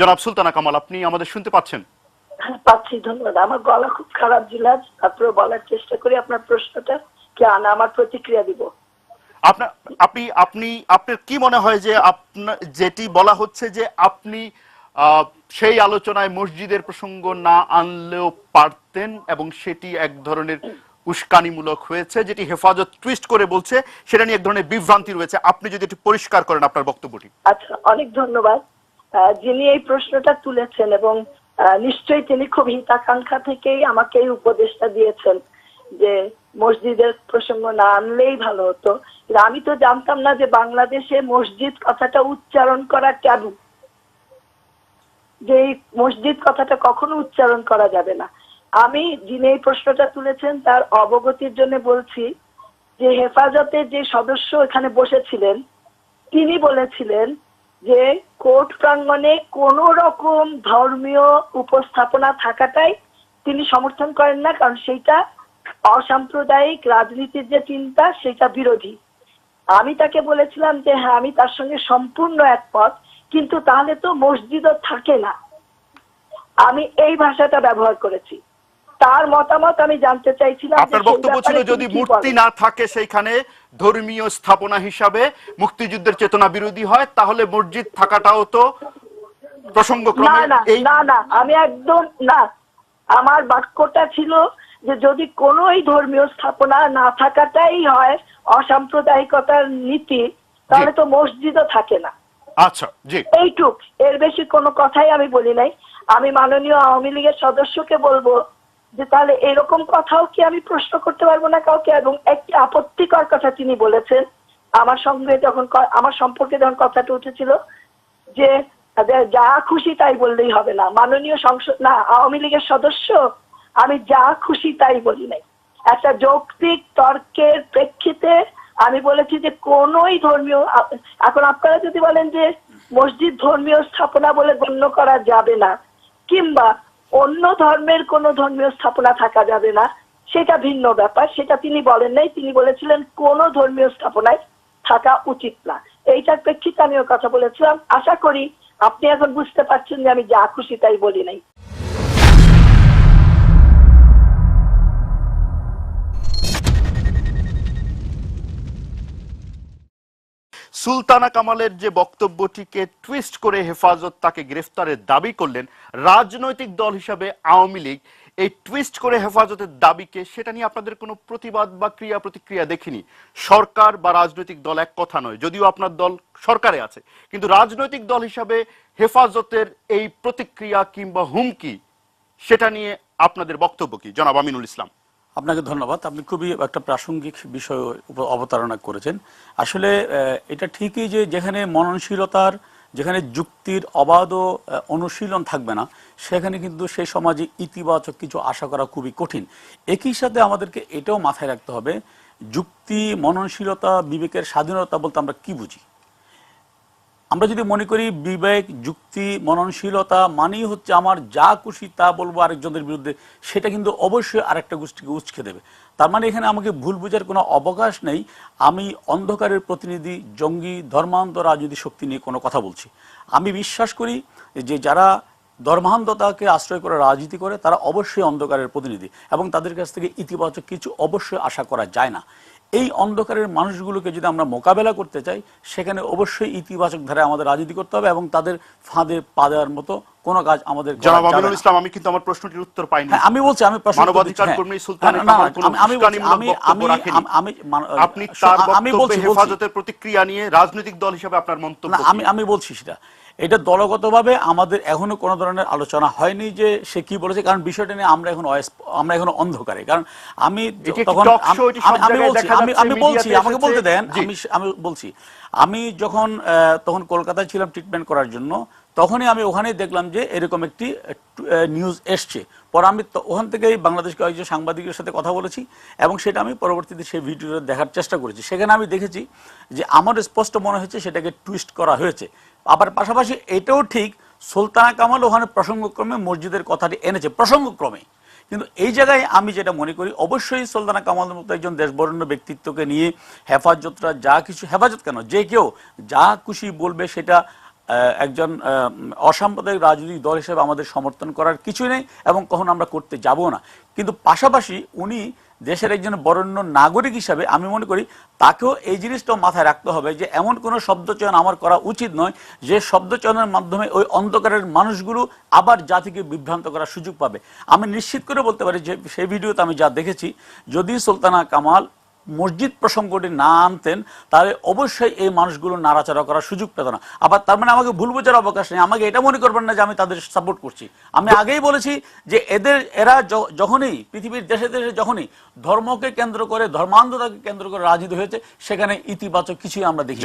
জনাব সুলতানা কামাল আপনি আমাদের শুনতে পাচ্ছেন? পাচ্ছি ধন্যবাদ। আমার গলা খুব খারাপ জিলাজ তারপরে বলার চেষ্টা করি আপনার প্রশ্নটা কি আনা আমার প্রতিক্রিয়া দিব। আপনার আপনি আপনি আপনার কি মনে হয় যে আপনার যেটি বলা হচ্ছে যে আপনি সেই আলোচনায় মসজিদের প্রসঙ্গ না আনলেও পারতেন এবং সেটি এক ধরনের উস্কানিমূলক হয়েছে যেটি হেফাজত টুইস্ট করে বলছে সেটা নিয়ে এক ধরনের বিভ্রান্তি রয়েছে। আপনি যদি একটু পরিষ্কার করেন আপনার বক্তব্যটি। আচ্ছা অনেক ধন্যবাদ। যিনি এই প্রশ্নটা তুলেছেন এবং নিশ্চয়ই তিনি খুব হিতাকাঙ্ক্ষা থেকেই আমাকে এই উপদেশটা দিয়েছেন যে মসজিদের প্রসঙ্গ না আনলেই ভালো হতো। আমি তো জানতাম না যে বাংলাদেশে মসজিদ কথাটা উচ্চারণ করা ট্যাবু। যে মসজিদ কথাটা কখনো উচ্চারণ করা যাবে না। আমি যিনি এই প্রশ্নটা তুলেছেন, তার অবগতির জন্য বলছি যে হেফাজতের যে সদস্য এখানে বসেছিলেন, তিনি বলেছিলেন যে কোর্ট প্রাঙ্গণে কোন রকম ধর্মীয় উপস্থাপনা থাকাটাই তিনি সমর্থন করেন না কারণ সেইটা অসাম্প্রদায়িক রাজনীতির যে চিন্তা সেটা বিরোধী। আমি তাকে বলেছিলাম যে হ্যাঁ আমি তার সঙ্গে সম্পূর্ণ একমত কিন্তু তাহলে তো মসজিদও থাকে না। আমি এই ভাষাটা ব্যবহার করেছি। তার মতামত আমি জানতে চাইছিলাম আপনার বক্তব্য ছিল যদি মূর্তি না থাকে সেইখানে ধর্মীয় স্থাপনা হিসাবে মুক্তিযুদ্ধের চেতনা বিরোধী হয় তাহলে মসজিদ থাকাটাও তো প্রসঙ্গক্রমে এই না না আমি একদম না আমার বাক্যটা ছিল যে যদি কোনোই ধর্মীয় স্থাপনা না থাকাটাই হয় অসাম্প্রদায়িকতার নীতি তাহলে তো মসজিদও থাকে না। আচ্ছা জি। এইটুক এর বেশি কোনো কথাই আমি বলি নাই। আমি মাননীয় আওয়ামী লীগের সদস্যকে বলব যে তাহলে এরকম কথাও কি আমি প্রশ্ন করতে পারব না কাউকে? এবং একটি আপত্তিকর কথা তিনি বলেছেন, আমার সঙ্গে যখন আমার সম্পর্কে যখন কথাটা উঠেছিল, যে, যা খুশি তাই বললেই হবে না। মাননীয় সংসদ না, আওয়ামী লীগের সদস্য, আমি যা খুশি তাই বলি নাই। একটা যৌক্তিক তর্কের প্রেক্ষিতে আমি বলেছি যে কোনোই ধর্মীয় এখন আপনারা যদি বলেন যে মসজিদ ধর্মীয় স্থাপনা বলে গণ্য করা যাবে না, কিংবা অন্য ধর্মের কোন ধর্মীয় স্থাপনা থাকা যাবে না। সেটা ভিন্ন ব্যাপার। সেটা তিনি বলেন নাই। তিনি বলেছিলেন, কোন ধর্মীয় স্থাপনায় থাকা উচিত না। এইটার প্রেক্ষিতে আমিও কথা বলেছিলাম। আশা করি আপনি এখন বুঝতে পারছেন যে আমি যা খুশি তাই বলি নাই। সুলতানা কামালের যে বক্তব্যটিকে টুইস্ট করে হেফাজত তাকে গ্রেফতারের দাবি করলেন রাজনৈতিক দল হিসাবে আওয়ামী লীগ, এই টুইস্ট করে হেফাজতের দাবিকে সেটা নিয়ে আপনাদের কোনো প্রতিবাদ বা ক্রিয়া প্রতিক্রিয়া দেখিনি। সরকার বা রাজনৈতিক দল এক কথা নয়, যদিও আপনার দল সরকারে আছে, কিন্তু রাজনৈতিক দল হিসাবে হেফাজতের এই প্রতিক্রিয়া কিংবা হুমকি, সেটা নিয়ে আপনাদের বক্তব্য কি? জনাব আমিনুল ইসলাম। আপনাকে ধন্যবাদ। আপনি খুবই একটা প্রাসঙ্গিক বিষয় অবতারণা করেছেন। আসলে এটা ঠিকই যে যেখানে মননশীলতার, যেখানে যুক্তির অবাধ অনুশীলন থাকবে না, সেখানে কিন্তু সেই সমাজে ইতিবাচক কিছু আশা করা খুবই কঠিন। একই সাথে আমাদেরকে এটাও মাথায় রাখতে হবে, যুক্তি, মননশীলতা, বিবেকের স্বাধীনতা বলতে আমরা কি বুঝি? আমরা যদি মনে করি বিবেক, যুক্তি, মননশীলতা মানেই হচ্ছে আমার যা খুশি তা বলব আরেকজনের বিরুদ্ধে, সেটা কিন্তু অবশ্যই আরেকটা গোষ্ঠীকে উচকে দেবে। তার মানে এখানে আমাকে ভুল বোঝার কোনো অবকাশ নেই। আমি অন্ধকারের প্রতিনিধি, জঙ্গি ধর্মান্ত রাজনীতি শক্তি নিয়ে কোনো কথা বলছি। আমি বিশ্বাস করি যে যারা ধর্মান্ধতাকে আশ্রয় করে রাজনীতি করে, তারা অবশ্যই অন্ধকারের প্রতিনিধি এবং তাদের কাছ থেকে ইতিবাচক কিছু অবশ্যই আশা করা যায় না। এই অন্ধকারের মানুষগুলোকে যদি আমরা মোকাবেলা করতে চাই, সেখানে অবশ্যই ইতিবাচক ধারায় আমাদের রাজনীতি করতে হবে এবং তাদের ফাঁদে পা দেওয়ার মতো কোনো কাজ আমাদের জনাব আমিনুল ইসলাম আমি কিন্তু আমার প্রশ্নটির উত্তর পাইনি। হ্যাঁ, আমি বলছি আমি মানবাধিকার। কর্মী সুলতান আপনি তার বক্তব্যে। হেফাজতের প্রতিক্রিয়া নিয়ে রাজনৈতিক দল হিসেবে আপনার মন্তব্য আমি আমি বলছি সেটা। এটা দলগতভাবে আমাদের এখনও কোনো ধরনের আলোচনা হয়নি যে সে কি বলেছে কারণ বিষয়টা নিয়ে আমরা এখন আমরা এখন অন্ধকারে। কারণ আমি তখন আমি- বলছি আমি বলছি আমাকে বলতে দেন আমি আমি বলছি আমি যখন আহ, তখন কলকাতায় ছিলাম ট্রিটমেন্ট করার জন্য তখনই আমি ওখানেই দেখলাম যে এরকম একটি নিউজ এসছে। পরে আমি ওখান থেকেই বাংলাদেশ কয়েকজন সাংবাদিকের সাথে কথা বলেছি এবং সেটা আমি পরবর্তীতে সেই ভিডিওটা দেখার চেষ্টা করেছি। সেখানে আমি দেখেছি যে আমার স্পষ্ট মনে হয়েছে সেটাকে টুইস্ট করা হয়েছে। আবার পাশাপাশি এটাও ঠিক সুলতানা কামাল ওখানে প্রসঙ্গক্রমে মসজিদের কথাটি এনেছে, প্রসঙ্গক্রমে। কিন্তু এই জায়গায় আমি যেটা মনে করি, অবশ্যই সুলতানা কামালের মতো একজন দেশবরণ্য ব্যক্তিত্বকে নিয়ে হেফাজতরা যা কিছু, হেফাজত কেন? যে কেউ যা খুশি বলবে সেটা একজন অসাম্প্রদায়িক রাজনৈতিক দল হিসেবে আমাদের সমর্থন করার কিছুই নেই এবং কখনো আমরা করতে যাব না। কিন্তু পাশাপাশি উনি দেশের একজন বরেণ্য নাগরিক হিসাবে আমি মনে করি তাকেও এই জিনিসটাও মাথায় রাখতে হবে যে এমন কোনো শব্দচয়ন আমার করা উচিত নয় যে শব্দচয়নের মাধ্যমে ওই অন্ধকারের মানুষগুলো আবার জাতিকে বিভ্রান্ত করার সুযোগ পাবে। আমি নিশ্চিত করে বলতে পারি যে সেই ভিডিওতে আমি যা দেখেছি, যদি সুলতানা কামাল মসজিদ প্রসঙ্গটি না আনতেন, তাহলে অবশ্যই এই মানুষগুলো নাড়াচাড়া করার সুযোগ পেত না। আবার তার মানে আমাকে ভুল বোঝার অবকাশ নেই। আমাকে এটা মনে করবেন না যে আমি তাদের সাপোর্ট করছি। আমি আগেই বলেছি যে এদের, এরা যখনই পৃথিবীর দেশে দেশে যখনই ধর্মকে কেন্দ্র করে, ধর্মান্ধতাকে কেন্দ্র করে রাজিত হয়েছে, সেখানে ইতিবাচক কিছুই আমরা দেখি